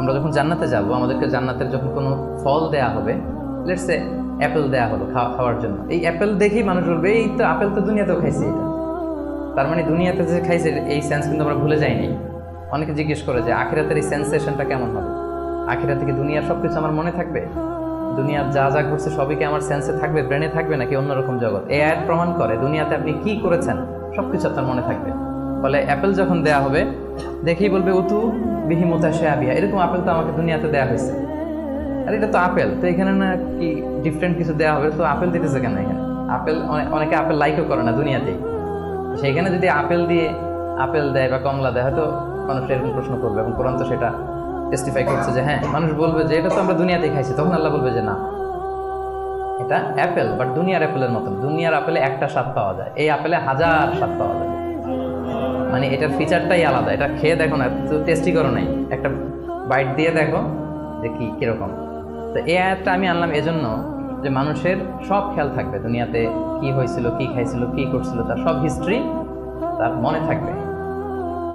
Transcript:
আমরা যখন জান্নাতে যাব, আমাদেরকে জান্নাতের যখন কোনো ফল দেয়া হবে লেটসে অ্যাপেল দেয়া হলো খাওয়া খাওয়ার জন্য, এই অ্যাপেল দেখেই মানুষ বলবে, এই তো আপেল তো দুনিয়াতেও খাইছে এটা। তার মানে দুনিয়াতে যে খাইছে, এই সেন্স কিন্তু আমরা ভুলে যাইনি। অনেকে জিজ্ঞেস করে যে, আখিরাতের এই সেন্সেশনটা কেমন হবে? আখিরা থেকে দুনিয়ার সব কিছু আমার মনে থাকবে? দুনিয়ার যা যা ঘটছে সবই কি আমার সেন্সে থাকবে ব্রেনে থাকবে, নাকি অন্যরকম জগৎ? এ আয়াত প্রমাণ করে, দুনিয়াতে আপনি কি করেছেন? সব কিছু আপনার মনে থাকবে। ফলে অ্যাপেল যখন দেয়া হবে, দেখেই বলবে, উতু বিহি মোতাশে আবিয়া এরকম আপেল তো আমাকে দুনিয়াতে দেয়া হয়েছে। আর এটা তো আপেল, তো এখানে না কি ডিফারেন্ট কিছু দেওয়া হবে? তো আপেল দিতেছে কেন এখানে? আপেল অনেকে আপেল লাইকও করে না দুনিয়াতেই। সেইখানে যদি আপেল দিয়ে আপেল দেয় বা কমলা দেয়, হয়তো মানুষ এরকম প্রশ্ন করবে এবং কোরআন সেটা টেস্টিফাই করছে যে হ্যাঁ মানুষ বলবে যে এটা তো আমরা দুনিয়াতেই খাইছি, তখন আল্লাহ বলবে যে না। এটা অ্যাপেল বাট দুনিয়ার অ্যাপেলের মতন। দুনিয়ার আপেলে একটা স্বাদ পাওয়া যায়। এই আপেলে হাজার স্বাদ পাওয়া যায়। মানে এটার ফিচারটাই আলাদা। এটা খেয়ে দেখো না, তো টেস্টি করো নাই। একটা বাইট দিয়ে দেখো যে কি, কীরকম। তো এই অ্যাপটা আমি আনলাম এজন্য যে মানুষের সব খেয়াল থাকবে, দুনিয়াতে কি হয়েছিল, কি খাইছিল, কি করছিল, তার সব হিস্ট্রি তার মনে থাকবে।